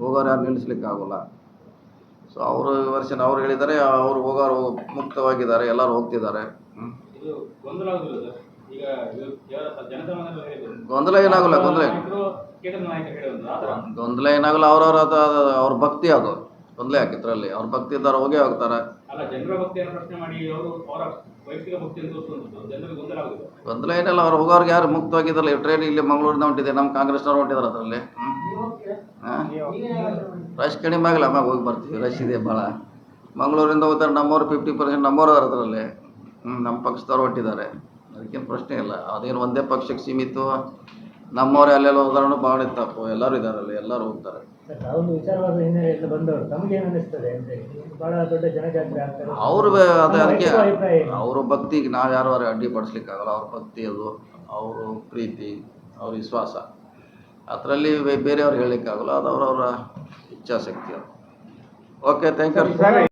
ಹೋಗೋರು ಯಾರು ನಿಲ್ಲಿಸ್ಲಿಕ್ಕೆ ಆಗೋಲ್ಲ ಸೊ ಅವರು ವರ್ಷನ್ ಅವ್ರು ಹೇಳಿದ್ದಾರೆ ಅವ್ರು ಹೋಗೋರು ಮುಕ್ತವಾಗಿದ್ದಾರೆ ಎಲ್ಲರೂ ಹೋಗ್ತಿದ್ದಾರೆ. ಗೊಂದಲ ಏನಾಗಲ್ಲ ಗೊಂದಲ ಗೊಂದಲ ಏನಾಗಲ್ಲ ಅವ್ರವ್ರ ಅವ್ರ ಭಕ್ತಿ ಅದು. ಗೊಂದಲ ಹಾಕಿದ್ರಲ್ಲಿ ಅವ್ರ ಭಕ್ತಿ ಇದ್ದಾರೆ ಹೋಗೇ ಹೋಗ್ತಾರೆ. ಗೊಂದಲ ಏನಲ್ಲ ಅವ್ರು ಹೋಗೋರ್ಗೆ ಯಾರು ಮುಕ್ತವಾಗಿದ್ದಲ್ಲ ಟ್ರೈನ್ ಇಲ್ಲಿ ಮಂಗಳೂರಿಂದ ಹೊಂಟಿದೆ ನಮ್ಮ ಕಾಂಗ್ರೆಸ್ನವ್ರು ಹೊಂಟಿದ್ದಾರೆ ಅದರಲ್ಲಿ. ರಶ್ ಕಡಿಮೆ ಆಗಲ್ಲ ಆಮ್ಯಾಗ ಹೋಗಿ ಬರ್ತೀವಿ. ರಶ್ ಇದೆ ಭಾಳ. ಮಂಗಳೂರಿಂದ ಹೋಗ್ತಾರೆ ನಮ್ಮವ್ರು ಫಿಫ್ಟಿ ಪರ್ಸೆಂಟ್ ನಮ್ಮವ್ರು ಅದಾರ ಅದರಲ್ಲಿ. ಹ್ಞೂ ನಮ್ಮ ಪಕ್ಷದವ್ರು ಹೊಟ್ಟಿದ್ದಾರೆ ಅದಕ್ಕೇನು ಪ್ರಶ್ನೆ ಇಲ್ಲ. ಅದೇನು ಒಂದೇ ಪಕ್ಷಕ್ಕೆ ಸೀಮಿತ? ನಮ್ಮವ್ರು ಅಲ್ಲೆಲ್ಲ ಹೋದಾರು ಭಾಳ ತಪ್ಪು. ಎಲ್ಲರೂ ಇದ್ದಾರೆ ಅಲ್ಲಿ ಎಲ್ಲರೂ ಹೋಗ್ತಾರೆ. ಅವ್ರು ಅದು ಅದಕ್ಕೆ? ಅವ್ರ ಭಕ್ತಿಗೆ ನಾವು ಯಾರು ಅಡ್ಡಿಪಡಿಸ್ಲಿಕ್ಕಾಗಲ್ಲ ಅವ್ರ ಭಕ್ತಿ ಅದು ಅವರು ಪ್ರೀತಿ ಅವ್ರ ವಿಶ್ವಾಸ. ಅದರಲ್ಲಿ ಬೇರೆಯವ್ರು ಹೇಳಲಿಕ್ಕಾಗಲ್ಲ ಅದು ಅವರವರ ಇಚ್ಛಾಶಕ್ತಿ ಅದು. Okay thank you